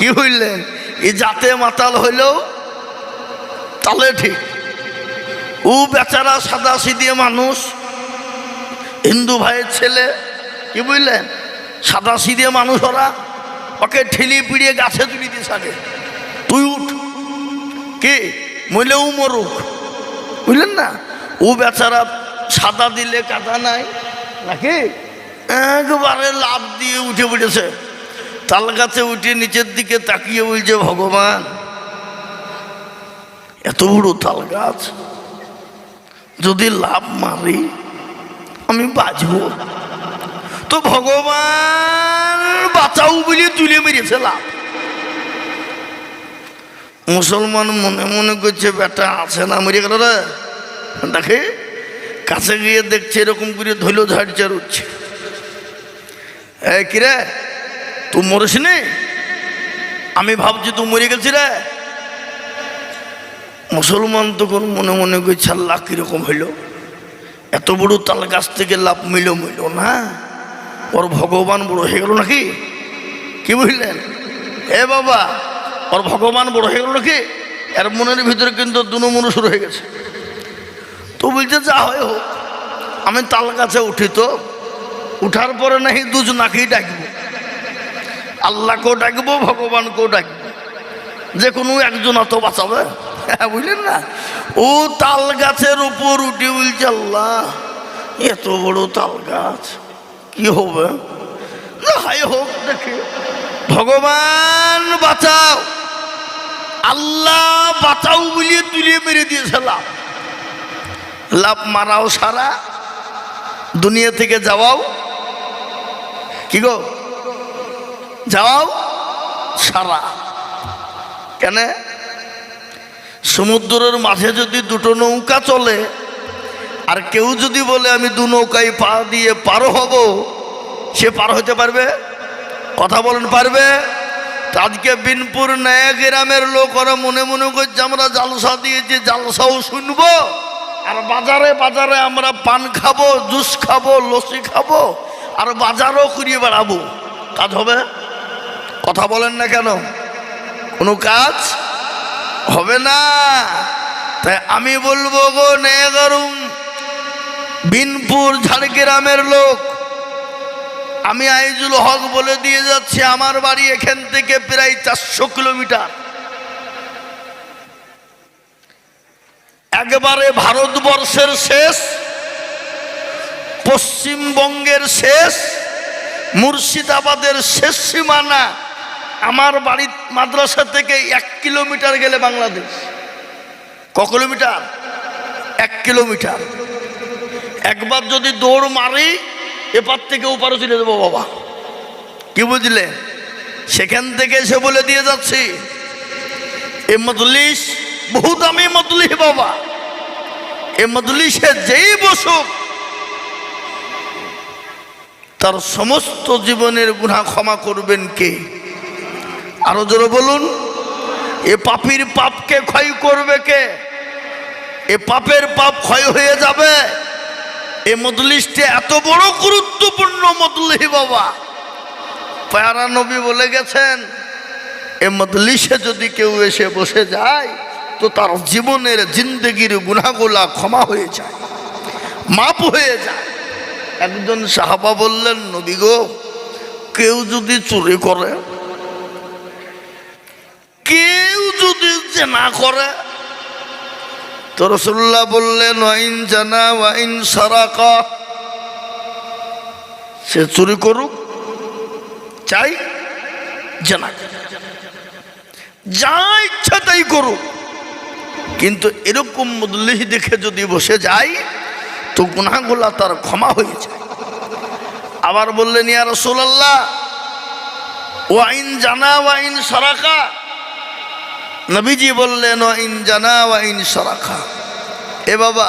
কি হইলেন? এই জাতে মাতাল হইলেও তাহলে ঠিক। ও বেচারা সাদা সিদিয়ে মানুষ, হিন্দু ভাইয়ের ছেলে, কি বুঝলেন? সাদা সিদিয়ে মানুষ ওরা, ওকে ঠেলি পিড়িয়ে গাছে তুলি দিয়ে সাকে তুই উঠ। কি? মইলেও মরুক। বুঝলেন না? ও বেচারা সাদা দিলে কাদা নাই, নাকি? একবারে লাভ দিয়ে উঠে পড়েছে। তাল গাছে উঠে নিচের দিকে তাকিয়ে বলছে, ভগবান, এত বড় তাল গাছ যদি লাভ মারি, আমি বাঁচব। তো ভগবান বাঁচাও বলে তুলে মেরেছে লাভ। মুসলমান মনে মনে করছে, বেটা, আছে না? মরে গেল রে। দেখে কাছে গিয়ে দেখছে, এরকম করে ধৈল ঝাড়চার উঠছে এ কিরে তুই মরিস নি? আমি ভাবছি তুই মরে গেছি রে। মুসলমান তখন মনে মনে করছে আল্লাহ কীরকম হইল? এত বড় তাল গাছ থেকে লাভ মিল মিল না। ওর ভগবান বড় হয়ে গেল নাকি? কি বুঝলেন? এ বাবা, ওর ভগবান বড় হয়ে গেল নাকি? এর মনের ভিতরে কিন্তু দুনো মনো শুরু হয়ে গেছে। তো বলছে, যা হয় হোক, আমি তাল গাছে উঠি তো, উঠার পরে নাকি দুজনাকেই ডাকবো। আল্লাহকেও ডাকবো ভগবানকেও ডাকবো। যে কোনো একজন অত বাঁচাবে। হ্যাঁ বুঝলেন না? ও তাল গাছের উপর উঠে বলছে, আল্লাহ, এত বড় তাল গাছ, কি হবে? হাই হোক, দেখি। ভগবান, বাঁচাও। আল্লাহ, বাঁচাও বলিয়ে তুলিয়ে মেরে দিয়েছে লাভ। লাভ মারাও সারা। দুনিয়া থেকে যাওয়াও। কি গো? যাওয়াও সারা কেন? সমুদ্রের মাঝে যদি দুটো নৌকা চলে, আর কেউ যদি বলে, আমি দু নৌকায় পা দিয়ে পারো হব সে পার হতে পারবে? কথা বলেন, পারবে? আজকে বিনপুর নয়া গ্রামের লোক, ওরা মনে মনে করছে, আমরা জালসা দিয়েছি, জালসাও শুনব। আর বাজারে বাজারে আমরা পান খাব, জুস খাব, লস্যি খাব, আর বাজারও করিয়ে বেড়াবো। কাজ হবে? কথা বলেন না কেন? কোনো কাজ হবে না। তাই আমি বলব গো নেগরুম বিনপুর ঝাড়গ্রামের লোক, আমি আইজুল হক বলে দিয়ে যাচ্ছি, আমার বাড়ি এখান থেকে প্রায় চারশো কিলোমিটার। একবারে ভারতবর্ষের শেষ, পশ্চিমবঙ্গের শেষ, মুর্শিদাবাদের শেষ সীমানা আমার বাড়ির মাদ্রাসা থেকে এক কিলোমিটার গেলে বাংলাদেশ। ক কিলোমিটার? এক কিলোমিটার। একবার যদি দৌড় মারি, এপার থেকে ওপারও চলে দেবো বাবা। কি বুঝলে? সেখান থেকে এসে বলে দিয়ে যাচ্ছি, এ মজলিস বহু দামি মজলিস বাবা। এ মজলিসে যেই বসুক, তার সমস্ত জীবনের গুণা ক্ষমা করবেন কে? আরও জোরে বলুন। এ পাপির পাপকে ক্ষয় করবে কে? এ পাপের পাপ ক্ষয় হয়ে যাবে। এ মদলিশটি এত বড় গুরুত্বপূর্ণ মদলিহি বাবা। প্যারা নবী বলে গেছেন, এ মদলিশে যদি কেউ এসে বসে যায়, তো তার জীবনের জিন্দগির গুণাগুলা ক্ষমা হয়ে যায়, মাপ হয়ে যায়। একজন সাহাবা বললেন, নবী গো, কেউ যদি চুরি করে কেউ যদি জেনা করে? তো রসুল্লাহ বললেন, ওয়াইন জানা, ওয়াইন সারাকা। সে চুরি করুক, চাই, জানা। যা ইচ্ছা তাই করুক। কিন্তু এরকম মুদলিহি দেখে যদি বসে যায়, তো গুনাগুলা তার ক্ষমা হয়ে যায়। আবার বললেন, ইয়া রসুল্লাহ ওয়াইন জানা, ওয়াইন সারাকা। নবীজি বললেন ওয়াইন জানা ওয়াইন সারাকা এ বাবা,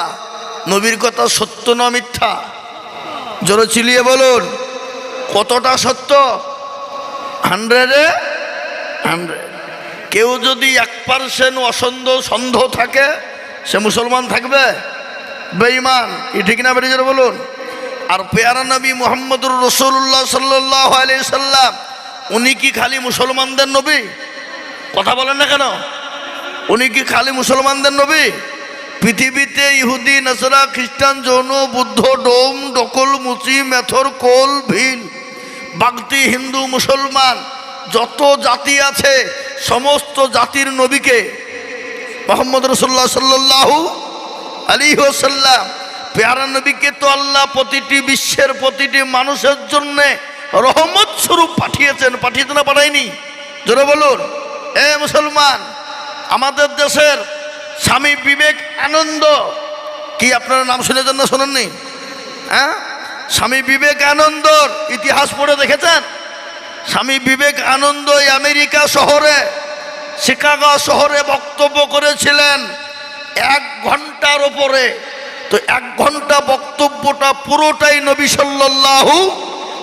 নবীর কথা সত্য না মিথ্যা? জোরে চিলিয়ে বলুন, কতটা সত্য? হান্ড্রেডে? হান্ড্রেড। কেউ যদি এক পার্সেন্ট অসন্ধ সন্ধ থাকে, সে মুসলমান থাকবে? বেঈমান। ই ঠিক না জোরে বলুন। আর পেয়ারা নবী মোহাম্মদুর রসুল্লাহ সাল্লাহ আলি সাল্লাম, উনি কি খালি মুসলমানদের নবী? কথা বলেন না কেন? উনি কি খালি মুসলমানদের নবী? পৃথিবীতে ইহুদি, নাসরা, খ্রিস্টান, যৌন, বুদ্ধ, ডোম, ডকল, মুচি, মেথর, কোল, ভিন, বাগতি, হিন্দু, মুসলমান, যত জাতি আছে, সমস্ত জাতির নবীকে মোহাম্মদ রসুল্লাহ সাল্লাহু আলী ওসাল্লাম পেয়ারা নবীকে তো আল্লাহ প্রতিটি বিশ্বের প্রতিটি মানুষের জন্যে রহমত স্বরূপ পাঠিয়েছেন পাঠিয়েছে না পাঠায়নি? জোরে বলুন। এ মুসলমান, আমাদের দেশের স্বামী বিবেক আনন্দ। কি আপনারা নাম শুনেছেন না শোনেননি? হ্যাঁ? স্বামী বিবেক আনন্দর ইতিহাস পড়ে দেখেছেন? স্বামী বিবেক আনন্দ আমেরিকা শহরে, শিকাগো শহরে বক্তব্য করেছিলেন এক ঘণ্টার ওপরে। তো এক ঘণ্টা বক্তব্যটা পুরোটাই নবী সাল্লাল্লাহু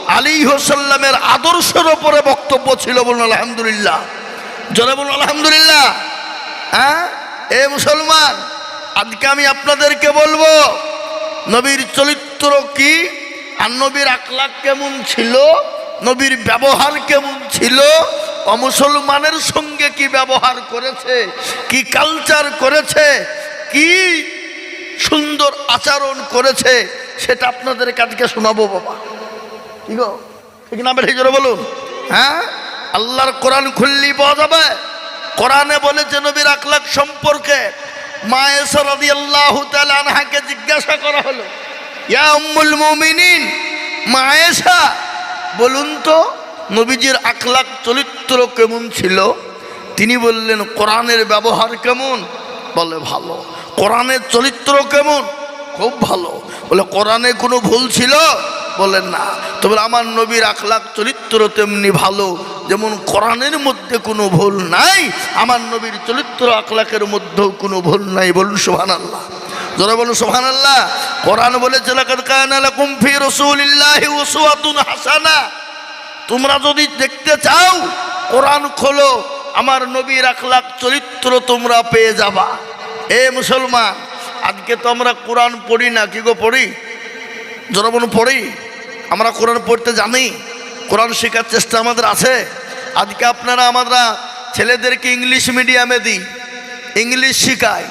আলী হোসাল্লামের আদর্শের ওপরে বক্তব্য ছিল বলুন, আলহামদুলিল্লাহ। জনে বলুন আলহামদুলিল্লাহ। হ্যাঁ? এ মুসলমান, আজকে আমি আপনাদেরকে বলব, নবীর চরিত্র কি, আর নবীর আকলাক কেমন ছিল, নবীর ব্যবহার কেমন ছিল অমুসলমানের সঙ্গে কি ব্যবহার করেছে, কি কালচার করেছে, কি সুন্দর আচরণ করেছে, সেটা আপনাদের কাজকে শোনাবো, বাবা। ঠিক? ঠিক না জোরে বলুন। হ্যাঁ? আল্লাহর কোরআন খুললি পাওয়া যাবে। কোরআনে বলেছে নবীর আখলাক সম্পর্কে মা এসা রাদিয়াল্লাহু তাআলা আনহাকে জিজ্ঞাসা করা হলো, ইয়া উম্মুল মুমিনিন মা বলুন তো নবীজির আকলাক চরিত্র কেমন ছিল? তিনি বললেন, কোরআনের ব্যবহার কেমন? বলে, ভালো। কোরআনের চরিত্র কেমন? খুব ভালো। বলে, কোরআনে কোনো ভুল ছিল? বলেন না। তবে আমার নবীর আখলাক চরিত্র তেমনি ভালো। যেমন কোরআনের মধ্যে কোনো ভুল নাই, আমার নবীর চরিত্র আখলাকের মধ্যেও কোনো ভুল নাই। বলুন সোহান আল্লাহ যারা বলুন সোহান আল্লাহ কোরআন বলেছে হাসানা। তোমরা যদি দেখতে চাও, কোরআন খোলো, আমার নবীর আখলাক চরিত্র তোমরা পেয়ে যাবা। এ মুসলমান আজকে তো আমরা কোরআন পড়ি না, কি গো পড়ি? বলুন পড়ি? আমরা কোরআন পড়তে জানি, কোরআন শেখার চেষ্টা আমাদের আছে। আজকে আপনারা আমরা ছেলেদেরকে ইংলিশ মিডিয়ামে দিই, ইংলিশ শিখাই।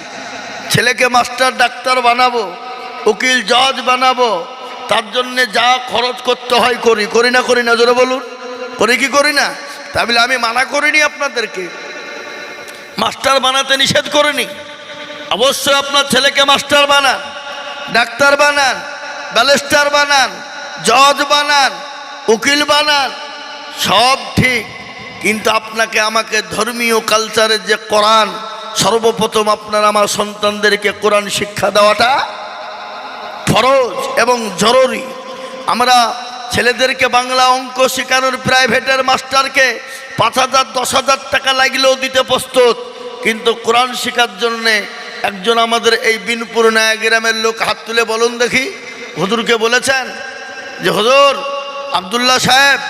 ছেলেকে মাস্টার, ডাক্তার বানাবো, উকিল, জজ বানাবো। তার জন্যে যা খরচ করতে হয় করি। করি না করি না, জোরে বলুন। করি কি করি না? তাহলে আমি মানা করিনি আপনাদেরকে। মাস্টার বানাতে নিষেধ করিনি। অবশ্যই আপনার ছেলেকে মাস্টার বানান, ডাক্তার বানান ব্যালেস্টার বানান, জজ বানান, উকিল বানান, সব ঠিক। কিন্তু আপনাকে আমাকে ধর্মীয় কালচারের যে কোরআন, সর্বপ্রথম আপনার আমার সন্তানদেরকে কোরআন শিক্ষা দেওয়াটা ফরজ এবং জরুরি। আমরা ছেলেদেরকে বাংলা অঙ্ক শেখানোর প্রাইভেটের মাস্টারকে পাঁচ হাজার, দশ হাজার টাকা লাগলেও দিতে প্রস্তুত, কিন্তু কোরআন শেখার জন্যে একজন আমাদের এই বিনপুর নয়া গ্রামের লোক হাত তুলে বলুন দেখি। হুজুরকে বলেছেন যে, হুজুর, আবদুল্লাহ সাহেব,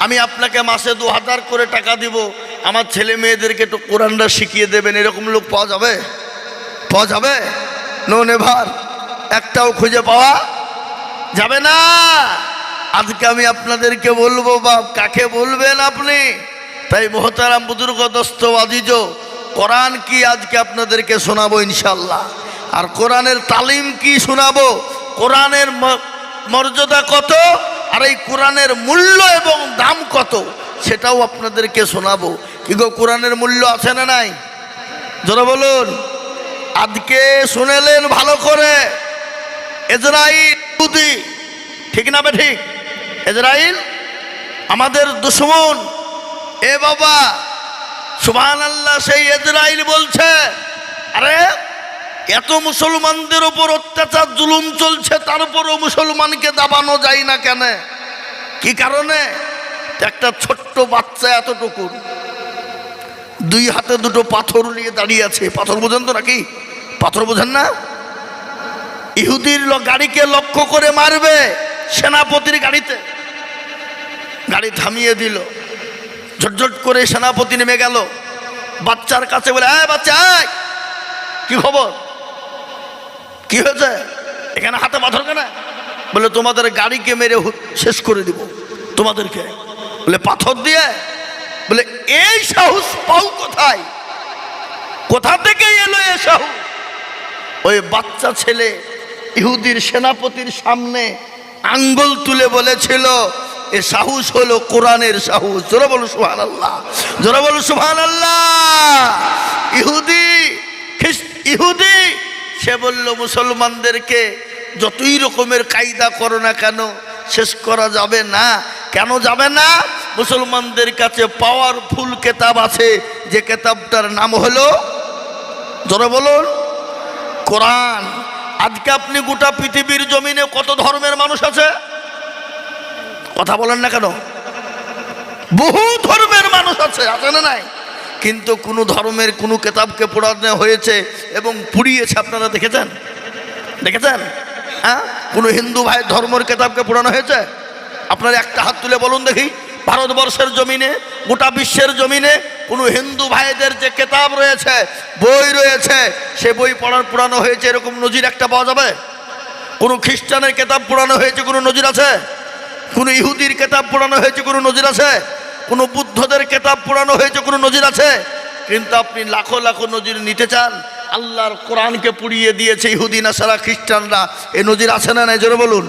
আমি আপনাকে মাসে দু হাজার করে টাকা দিব। আমার ছেলে মেয়েদেরকে একটু কোরআনটা শিখিয়ে দেবেন। এরকম লোক পাওয়া যাবে? পাওয়া যাবে? No, never. একটাও খুঁজে পাওয়া যাবে না। আজকে আমি আপনাদেরকে বলব বা কাকে বলবেন আপনি? তাই মোহতারাম বুজুর্গ দস্ত আজিজ কোরআন কি আজকে আপনাদেরকে শোনাবো ইনশাল্লাহ আর কোরআনের তালিম কি শোনাবো? কোরআনের মর্যাদা কত? আর এই কোরআনের মূল্য এবং দাম কত? সেটাও আপনাদেরকে শোনাবো। কি গো, কোরআনের মূল্য আছে না নাই? জোরে বলুন। আজকে শুনেলেন ভালো করে। এজরাইল ঠিক না বে ঠিক এজরাইল? আমাদের দুশ্মন। এ বাবা সুবহান আল্লাহ সেই এজরাইল বলছে, আরে, এত মুসলমানদের ওপর অত্যাচার, জুলুম চলছে তারপরও মুসলমানকে দাবানো যায় না কেন? কি কারণে? একটা ছোট্ট বাচ্চা এতটুকু, দুই হাতে দুটো পাথর নিয়ে দাঁড়িয়ে আছে। পাথর বোঝেন তো নাকি? পাথর বোঝেন না? ইহুদির গাড়িকে লক্ষ্য করে মারবে সেনাপতির গাড়িতে। গাড়ি থামিয়ে দিল। ঝটঝট করে সেনাপতি নেমে গেল। বাচ্চার কাছে বলে হ্যাঁ বাচ্চা কি খবর? কি হয়েছে? এখানে হাতে পাথর কেন? বলে, তোমাদের গাড়িকে মেরে শেষ করে দিব, তোমাদেরকে। বলে, পাথর দিয়ে? বলে, এই সাহস পাও কোথায়? কোথা থেকে এলো এ সাহস? ওই বাচ্চা ছেলে ইহুদির সেনাপতির সামনে আঙ্গুল তুলে বলেছিল এ সাহস হলো কোরআনের সাহস। জোরে বলো সুহান আল্লাহ জোরে বলো সুহান আল্লাহ ইহুদি ইহুদি, সে বলল, মুসলমানদেরকে যতই রকমের কায়দা করো না কেন, শেষ করা যাবে না। কেন যাবে না? মুসলমানদের কাছে পাওয়ারফুল কেতাব আছে। যে কেতাবটার নাম হলো, জোরে বলুন, কোরআন। আজকে আপনি গোটা পৃথিবীর জমিনে কত ধর্মের মানুষ আছে? কথা বলেন না কেন? বহু ধর্মের মানুষ আছে আছে না নাই? কিন্তু কোনো ধর্মের কোনো কেতাবকে পড়ানো হয়েছে এবং পুড়িয়েছে আপনারা দেখেছেন? দেখেছেন? হ্যাঁ? কোনো হিন্দু ভাই ধর্মের কেতাবকে পড়ানো হয়েছে? আপনার একটা হাত তুলে বলুন দেখি। ভারতবর্ষের জমিনে, গোটা বিশ্বের জমিনে কোনো হিন্দু ভাইদের যে কেতাব রয়েছে, বই রয়েছে, সে বই পড়ার পুরানো হয়েছে, এরকম নজির একটা পাওয়া যাবে? কোনো খ্রিস্টানের কেতাব পড়ানো হয়েছে, কোনো নজির আছে? কোনো ইহুদির কেতাব পড়ানো হয়েছে, কোনো নজির আছে? কোনো বুদ্ধদের কেতাব পড়ানো হয়েছে, কোনো নজির আছে? কিন্তু আপনি লাখো লাখো নজির নিতে চান? আল্লাহর কোরআনকে পুড়িয়ে দিয়েছে ইহুদি না সারা খ্রিস্টানরা। এই নজির আছে না নাই? জোরে বলুন।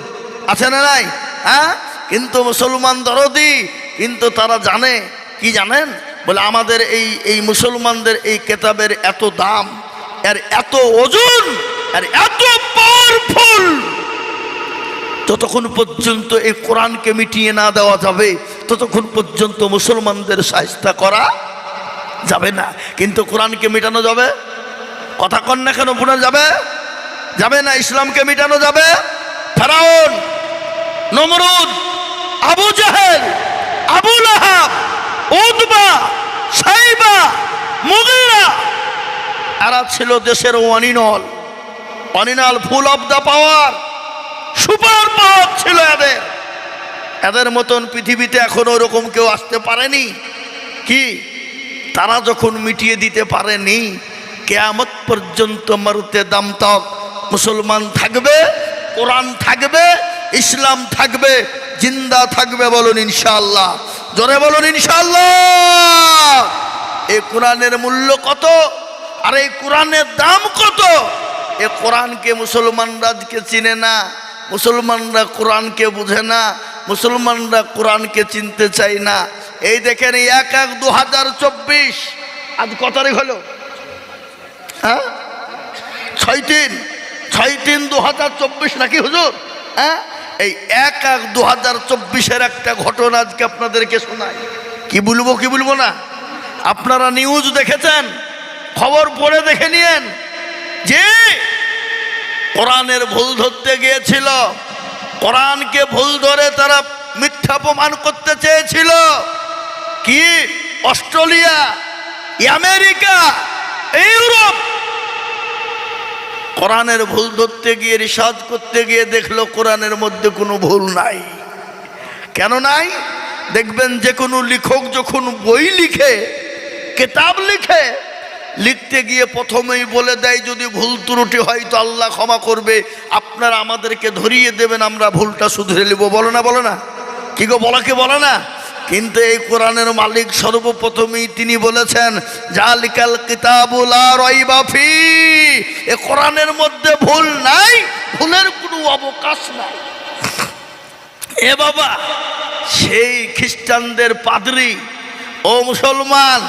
আছে না নাই? হ্যাঁ? কিন্তু মুসলমান দরদি, কিন্তু তারা জানে। কি জানেন? বলে আমাদের এই এই মুসলমানদের এই কেতাবের এত দাম, এর এত ওজন আর এত পাওয়ারফুল ততক্ষণ পর্যন্ত এই কোরআনকে মিটিয়ে না দেওয়া যাবে, ততক্ষণ পর্যন্ত মুসলমানদের সাহিস্তা করা যাবে না। কিন্তু কোরআনকে মেটানো যাবে? কথা কন না কেন বোনা যাবে? যাবে না, ইসলামকে মেটানো যাবে? ফেরাউন, নমরুদ, আবু জাহেল, আবু লাহাব উদবা সাইবা, মুগিরা, এরা ছিল দেশের অনিনল। অনিনাল full of the power. Super power ছিল এদের। এদের মতন পৃথিবীতে এখনও ওরকম কেউ আসতে পারেনি। কি? তারা যখন মিটিয়ে দিতে পারেনি, কেয়ামত পর্যন্ত মারুতে দাম তক মুসলমান থাকবে, কোরআন থাকবে, ইসলাম থাকবে, জিন্দা থাকবে বলুন ইনশাল্লাহ জোরে বলুন ইনশাল্লাহ এই কোরআনের মূল্য কত? আর এই কোরআনের দাম কত? এ কোরআনকে মুসলমানরা চিনে না। মুসলমানরা কোরআনকে বুঝে না, মুসলমানরা কোরআনকে চিনতে চায় না। এই দেখেন এক এক দু হাজার চব্বিশ। আজ কত তারিখ হলো? হ্যাঁ? ছয় তিন। ছয় তিন দু হাজার চব্বিশ নাকি হুজুর? হ্যাঁ? এই এক এক দু হাজার চব্বিশের একটা ঘটনা আজকে আপনাদেরকে শোনাই। কি বলব কি বলব না? আপনারা নিউজ দেখেছেন? খবর পড়ে দেখে নিয়েন। যে কোরআনের ভুল ধরতে গিয়েছিল। কোরআনকে ভুল ধরে তারা মিথ্যা প্রমাণ করতে চেয়েছিল। কি? Australia, America, Europe. কোরআনের ভুল ধরতে গিয়ে রিসার্চ করতে গিয়ে দেখল কোরআনের মধ্যে কোনো ভুল নাই। কেন নাই? দেখবেন যে কোনো লেখক যখন বই লিখে, কেতাব লিখে লিখতে গিয়ে প্রথমেই বলে দেয়, যদি ভুল ত্রুটি হয় তো আল্লাহ ক্ষমা করবে। আপনারা আমাদেরকে ধরিয়ে দেবেন, আমরা ভুলটা শুধরে নেব। বলো না বলো না? কি গো, বলা কি, বলো না? কিন্তু এই কোরআনের মালিক সর্বপ্রথমেই তিনি বলেছেন, জালিকাল কিতাবুল আর ফি। এ কোরআনের মধ্যে ভুল নাই, ভুলের কোনো অবকাশ নাই। এ বাবা, সেই খ্রিস্টানদের পাদরি, ও মুসলমান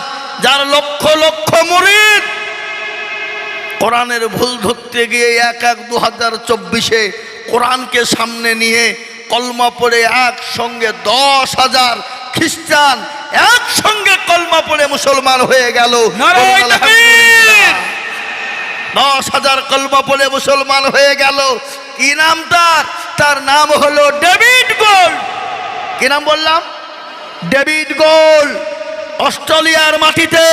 যার লক্ষ লক্ষ মুরিদ। কোরআনের ভুল ধরতে গিয়ে এক এক দু হাজার চব্বিশে কোরআনকে সামনে নিয়ে কলমা পড়ে একসঙ্গে দশ হাজার খ্রিস্টান একসঙ্গে কলমা পড়ে মুসলমান হয়ে গেল! দশ হাজার কলমা পড়ে মুসলমান হয়ে গেল। কি নাম তার তার নাম হলো ডেভিড গোল্ড। কি নাম বললাম? David Gould. অস্ট্রেলিয়ার মাটিতে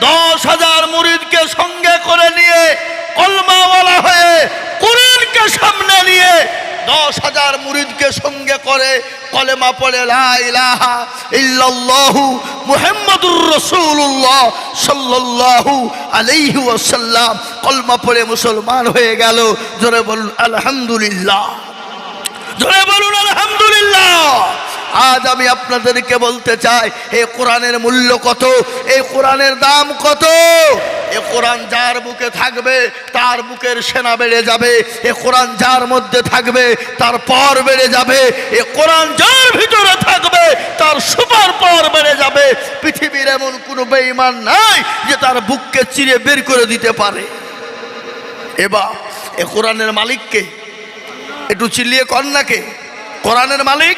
দশ হাজার মুরিদকে সঙ্গে করে নিয়ে কলমাওয়ালা হয়ে কোরআনকে সামনে নিয়ে দশ হাজার মুরিদকে সঙ্গে করে কলেমা পড়ে, লা ইলাহা ইল্লাল্লাহু মুহাম্মাদুর রাসূলুল্লাহ সাল্লাল্লাহু আলাইহি ওয়াসাল্লাম। কলমা পড়ে মুসলমান হয়ে গেল। জোরে বলুন, আলহামদুলিল্লাহ। জোরে বলুন, আলহামদুলিল্লাহ। আজ আমি আপনাদেরকে বলতে চাই এই কোরআনের মূল্য কত? এই কোরআনের দাম কত? এ কোরআন যার বুকে থাকবে, তার বুকের সেনা বেড়ে যাবে। এ কোরআন যার মধ্যে থাকবে, তার পর বেড়ে যাবে। এ কোরআন যার ভিতরে থাকবে, তার সুপার পাওয়ার বেড়ে যাবে। পৃথিবীর এমন কোনো বেঈমান নাই যে তার বুককে চিরে বের করে দিতে পারে। এবার, এ কোরআনের মালিককে? একটু চিল্লিয়ে কন্যাকে কোরআনের মালিক?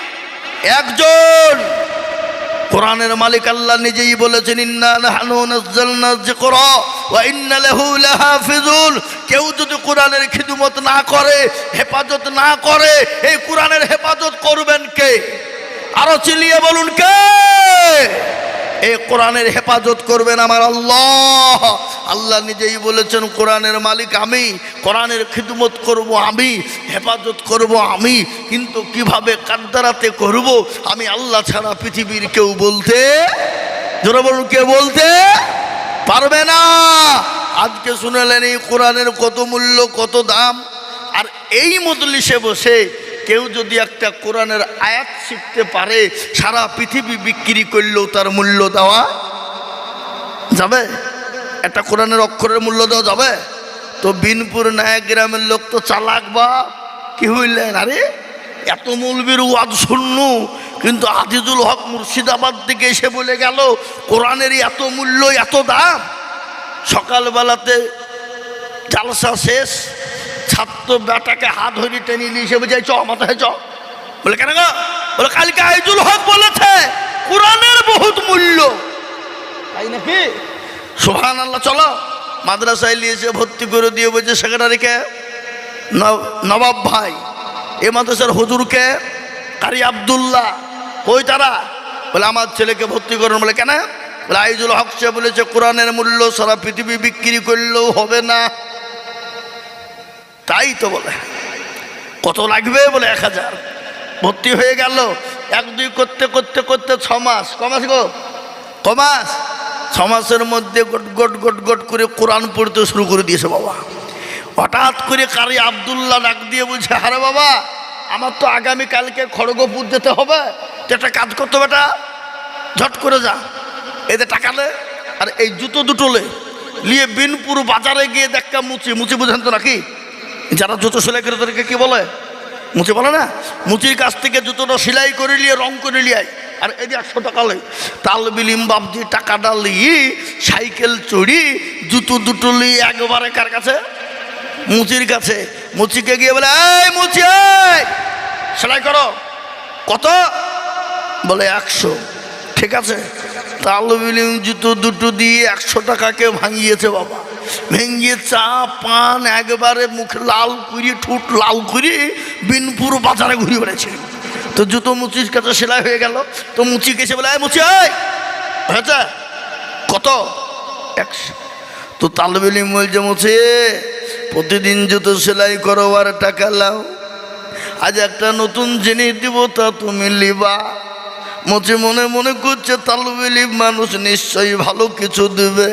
একজন। কোরআনের মালিক আল্লাহ নিজেই বলেছেন কেউ যদি কোরআনের খিদমত না করে, হেফাজত না করে, এই কোরআনের হেফাজত করবেন কে? আরও চিলিয়ে বলুন কে? এই কোরআনের হেফাজত করবেন আমার আল্লাহ। আল্লাহ নিজেই বলেছেন, কোরআনের মালিক আমি, কোরআনের খিদমত করব আমি, হেফাজত করব আমি, কিন্তু কীভাবে কাদ্দারাতে করব, আমি আল্লাহ ছাড়া পৃথিবীর কেউ বলতে, জোরে বলুন কে বলতে পারবে না। আজকে শুনেলেন এই কোরআনের কত মূল্য, কত দাম, আর এই মজলিসে বসে কেউ যদি একটা কোরআনের আয়াত শিখতে পারে, সারা পৃথিবী বিক্রি করলেও তার মূল্য দেওয়া যাবে? একটা কোরআনের অক্ষরের মূল্য দেওয়া যাবে? তো বিনপুর নায়ক গ্রামের লোক তো চালাক বা কি হইলেন আরে, এত মৌলবীর ওয়াজ শূন্য কিন্তু আজিজুল হক মুর্শিদাবাদ থেকে এসে বলে গেল, কোরআনের এত মূল্য, এত দাম, সকালবেলাতে জালসা শেষ ছাত্র বেটাকে হাত ধরে টেনে নিয়ে এসে বুঝাই চ মাথায় চ। বলে, কেন গো? বলে, কালকে আইজুল হক বলেছে, কোরআনের বহুত মূল্য। তাই নাকি? সোহান আল্লাহ চলো। মাদ্রাসায় নিয়েছে ভর্তি করে দিয়ে বলছে সেক্রেটারিকে নবাব ভাই। এ মাদ্রাসার হুজুরকে কারি আবদুল্লাহ। কই তারা? বলে, আমার ছেলেকে ভর্তি করুন। বলে, কেন? বলে, আইজুল হক সে বলেছে, কোরআনের মূল্য সারা পৃথিবী বিক্রি করলেও হবে না। তাই তো বলে। কত লাগবে বলে এক হাজার? ভর্তি হয়ে গেল। এক, দুই করতে করতে করতে ছ মাস। ক মাস গো? কমাস মাস? ছ মাসের মধ্যে গট গট গট গট করে কোরআন পড়তে শুরু করে দিয়েছে বাবা। হঠাৎ করে কারি আবদুল্লাহ ডাক দিয়ে বলছে, আরে বাবা, আমার তো আগামী কালকে খড়গপুর যেতে হবে। তো একটা কাজ করতে বেটা, ঝট করে যা। এদের টাকালে আর এই জুতো দুটোলে নিয়ে বিনপুর বাজারে গিয়ে দেখা মুচি। মুচি বুঝেন তো নাকি? যারা জুতো সেলাই করে তাদেরকে কি বলে? মুচি বলে না? মুচির কাছ থেকে জুতোটা সেলাই করে নিয়ে, রং করে নিয়ে। আর এই একশো টাকা লে তাল, বিলিম, বাবজি টাকাটা লিয়ে সাইকেল, চড়ি, জুতো দুটো লিয়ে একবারে কার কাছে? মুচির কাছে। মুচিকে গিয়ে বলে, এই মুচি সেলাই করো। কত? বলে, একশো। ঠিক আছে। তাল, বিলিম, জুতো দুটো দিয়ে একশো টাকাকে ভাঙিয়েছে বাবা? ভেঙিয়ে চা, পান, একবারে মুখে লাল করি ঠুট লাল করি বিনপুর বাজারে ঘুরে বেড়েছে তো জুতো মুচির কাছে সেলাই হয়ে গেল। তো মুচি গেছে বলে মুচি হয়েছে? কত? একশো। তো তালবেলি বলছে মুছে প্রতিদিন জুতো সেলাই করো আর টাকা লাও। আজ একটা নতুন জিনিস দিব, তা তুমি লিবা। মুচি মনে মনে করছে, তালবেলি মানুষ নিশ্চয়ই ভালো কিছু দেবে।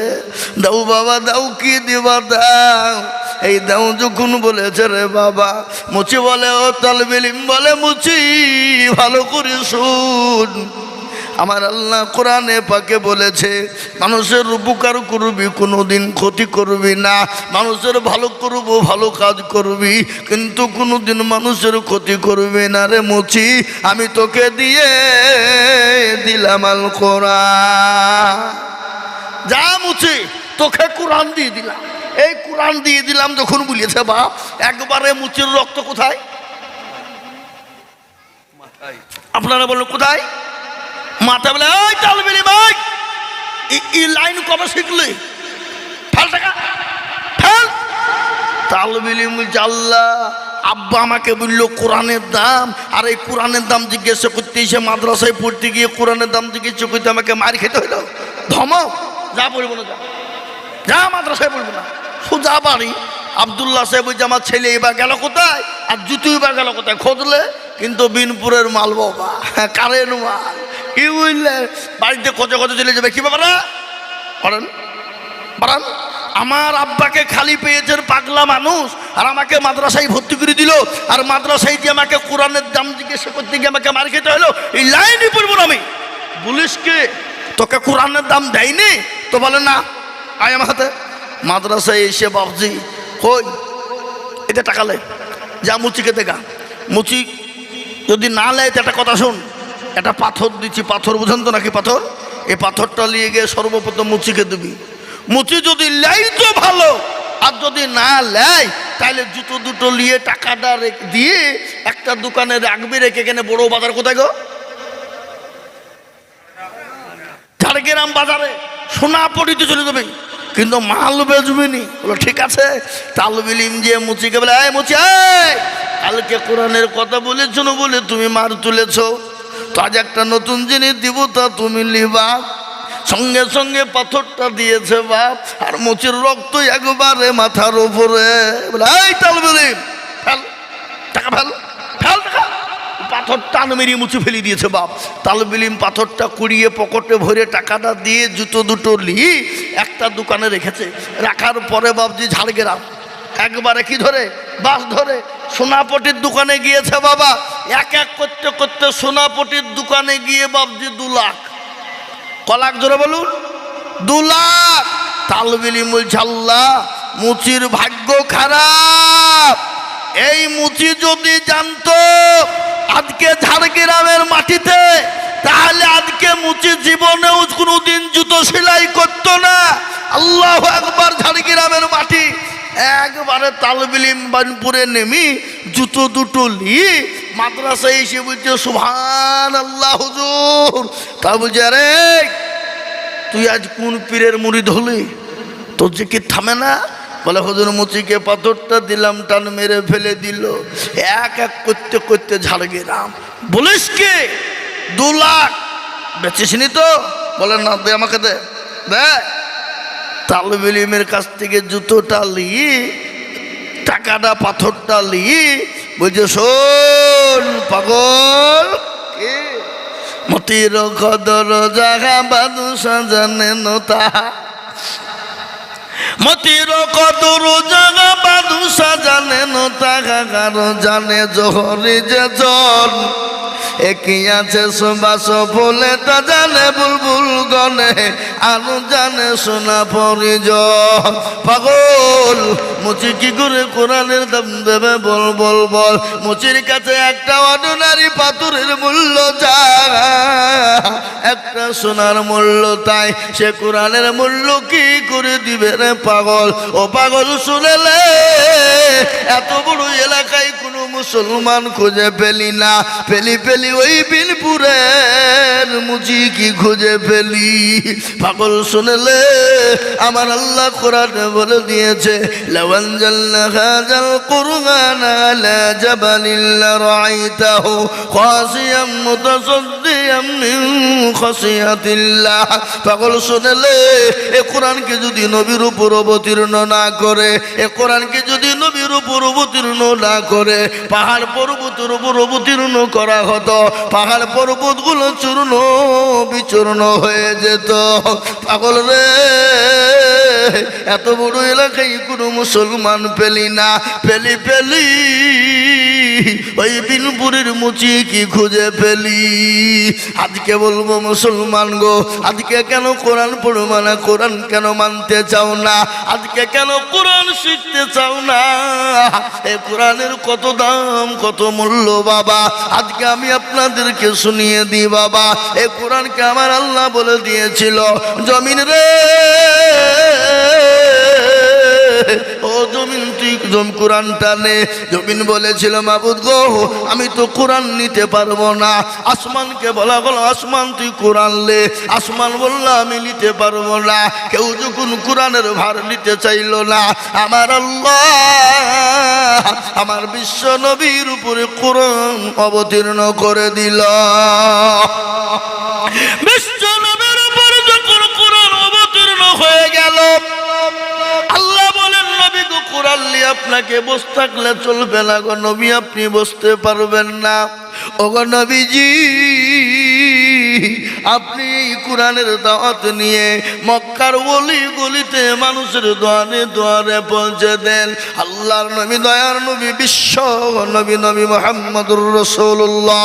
দাও বাবা, দাও কি দেবা, দাও। এই দাও যখন বলেছে রে বাবা, মুচি বলে, ও তালবেলিম বলে, মুচি, ভালো করে শুন। আমার আল্লাহ কোরআনে পাকে বলেছে, মানুষের উপকার করবি কোনো দিন ক্ষতি করবি না। মানুষের ভালো করব, ভালো কাজ করবি, কিন্তু কোনো দিন মানুষের ক্ষতি করবি না রে মুচি। আমি তোকে দিয়ে দিলাম আল কোরআন। যা মুচি, তোকে কোরআন দিয়ে দিলাম। এই কোরআন দিয়ে দিলাম যখন বলিয়েছে বাপ, একবারে মুচির রক্ত কোথায়? আপনারা বলুন কোথায়? মাথা বলে ওই তালবেলি ভাই এই- লাইন কবে শিখলি? ফেল টাকা, ফেল। তালবেলি আল্লাহ আব্বা আমাকে বলল, কোরআনের দাম। আর এই কোরআনের দাম জিজ্ঞাসা করতে এসে মাদ্রাসায় পড়তে গিয়ে কোরআনের দাম জিজ্ঞাসা করতে আমাকে মার খেতে হইল। ধমক যা পড়ব না যা যা মাদ্রাসায় পড়ব না, সোজা বাড়ি। আবদুল্লাহ সাহেব বলছে, আমার ছেলে এবার গেল কোথায়? আর জুতু এবার গেল কোথায়? খোঁজলে কিন্তু বিনপুরের মাল বাবা কারের মাল। কি বুঝলে? বাড়িতে কচে কচে চলে যাবে, কি ব্যাপারে করেন বাড়ান আমার আব্বাকে খালি পেয়েছেন পাগলা মানুষ, আর আমাকে মাদ্রাসায় ভর্তি করে দিল, আর মাদ্রাসায় দিয়ে আমাকে কোরআনের দাম জিজ্ঞাসা করতে গিয়ে আমাকে মার খেতে হলো, এই লাইনই পড়ব না আমি। বলিস কে? তোকে কোরআনের দাম দেয়নি? তো বলে, না, আয় আমার হাতে। মাদ্রাসায় এসে বাবজি কই, এটা টাকা লে, যা মুচিকে দেখা মুচি যদি না লেয় একটা কথা শোন। একটা পাথর দিচ্ছি, পাথর বুঝেন তো নাকি পাথর? এই পাথরটা নিয়ে গিয়ে সর্বপ্রথম মুচিকে দিবি। মুচি যদি লেয় তো ভালো, আর যদি না লেয় তাহলে জুতো দুটো নিয়ে টাকাটা দিয়ে একটা দোকানে রাখবি রেখে এখানে বড় বাজার কোথায় গো? ঝাড়গ্রাম বাজারে। সোনা পড়িতে চলে যাবে। কিন্তু মাল বেচবিনি। বলো, ঠিক আছে? তাল বিলিম যে মুচিকে বলে, এই মুচি কালকে কোরআনের কথা বলেছ না বলে তুমি মার তুলেছ? তো আজ একটা নতুন জিনিস দিব, তা তুমি লিবা। সঙ্গে সঙ্গে পাথরটা দিয়েছে বাপ, আর মুচির রক্ত একবারে মাথার উপরে। বলে, এই তাল বিলিম ফেল, টাকা টাকা পাথর টান মেরিয়ে মুছে ফেলে দিয়েছে বাপ। তালবিলিম পাথরটা কুড়িয়ে পকেটে ভরে টাকাটা দিয়ে জুতো দুটো নিয়ে একটা দোকানে রেখেছে। রাখার পরে বাবজি ঝাড়গ্রাম একবারে কি ধরে? বাস ধরে। সোনাপটির দোকানে গিয়েছে বাবা। এক এক করতে করতে সোনাপটির দোকানে গিয়ে বাবজি দু লাখ। কলাক ধরে বলুন। দু লাখ। তালবিলি মুলঝাল্লা মুচির ভাগ্য খারাপ। এই মুচি যদি জানতো আজকে ঝাড়গ্রামের মাটিতে, তাহলে আজকে মুচি জীবনেও কোনোদিন জুতো সেলাই করতো না। আল্লাহ একবার ঝাড়গ্রামের মাটি। একবারে তালবিলিম বানপুরে নেমি, জুতো দুটো নিয়ে মাদ্রাসায় এসে বলছে সুভান আল্লাহ হুজুর, তা বলছে আরে তুই আজ কোন পীরের মুড়ি ধলি তোর যে কি থামে না? বলে, হজুর মুচিকে পাথরটা দিলাম, টান মেরে ফেলে দিল। এক এক করতে করতে ঝাড় গেলাম। বলিস কে? দু লাখ। বেচিসনি তো? বলে, না, দে আমাকে দে। তালবিলিমের কাছ থেকে জুতোটা লিয়ে টাকাটা, পাথরটা লিয়ে বলছে শোন, পাগল। মতির কদর জাগা বাদু সাজানে নতা মতির কত জাগা বাদুসা সাজানে তাহা কারও জানে জহরি যে জন। একই আছে সুবাস ফুলে, তা জানে বুলবুল গনে আনু জানে সোনা পরিজ পাগল মুচি কি করে কোরআনের দাম দেবে? বল বল বল। মুচির কাছে একটা অর্ডিনারি পাথরের মূল্য যা একটা সোনার মূল্য তাই, সে কোরআনের মূল্য কি করে দিবে রে পাগল? ও পাগল, শুনেলে এত বড় এলাকায় কোনো মুসলমান খুঁজে পেলি না। পেলি পেলি ওই বিনপুরের মুচি কি খুঁজে পেলি পাগল শুনেলে আমার আল্লাহ কোরআনে বলে দিয়েছে লবন জাল্লা হাজাল কুরআন আলা জাবালিল্লা রাআইতাহু খাসিয়াম মুতাসাদ্দিয়াম মিন খাসিয়াতিল্লাহ। পাগল শুনেলে, এ কোরআনকে যদি নবীর উপর অবতীর্ণ না করে, এ কোরআনকে যদি নবীর উপর অবতীর্ণ না করে, পাহাড় পর্বতের উপর অবতীর্ণ করা হতো পাহাড় পর্বতগুলো চূর্ণ বিচূর্ণ হয়ে যেত। পাগল রে, এত বড় এলাকায় কোনো মুসলমান পেলি না, পেলি পেলি। ওই বিনপুরের মুচি কি খুঁজে পেলি? আজকে বলব মুসলমান গো, আজকে কেন কোরআন পড়ব না কোরআন কেন মানতে চাও না? আজকে কেন কোরআন শিখতে চাও না? এ কোরআনের কত দাম, কত মূল্য বাবা? আজকে আমি আপনাদেরকে শুনিয়ে দিই বাবা, এ কোরআনকে আমার আল্লাহ বলে দিয়েছিল, জমিন রে, ও জমিন তুই জম কোরআনটা নে জমিন বলেছিল, মাবুদ গো, আমি তো কোরআন নিতে পারব না। আসমানকে বলা গেল আসমান, তুই কোরআন লে। আসমান বলল, আমি নিতে পারব না। কেউ যখন কোরআনের ভার নিতে চাইলো না, আমার আল্লাহ আমার বিশ্ব নবীর উপরে কোরআন অবতীর্ণ করে দিল। বিশ্ব নবীর উপরে যখন কোরআন অবতীর্ণ হয়ে গেল গো আপনাকে বসে থাকলে চলবে না গো নবী, আপনি বসতে পারবেন না। ও গো নবীজি, আপনি কোরআনের দাওয়াত নিয়ে মক্কার গলি গলিতে মানুষের দোয়ারে দোয়ারে পৌঁছে দেন। আল্লাহর নবী, দয়ার নবী, বিশ্ব নবী নবী মোহাম্মদুর রসুল্লাহ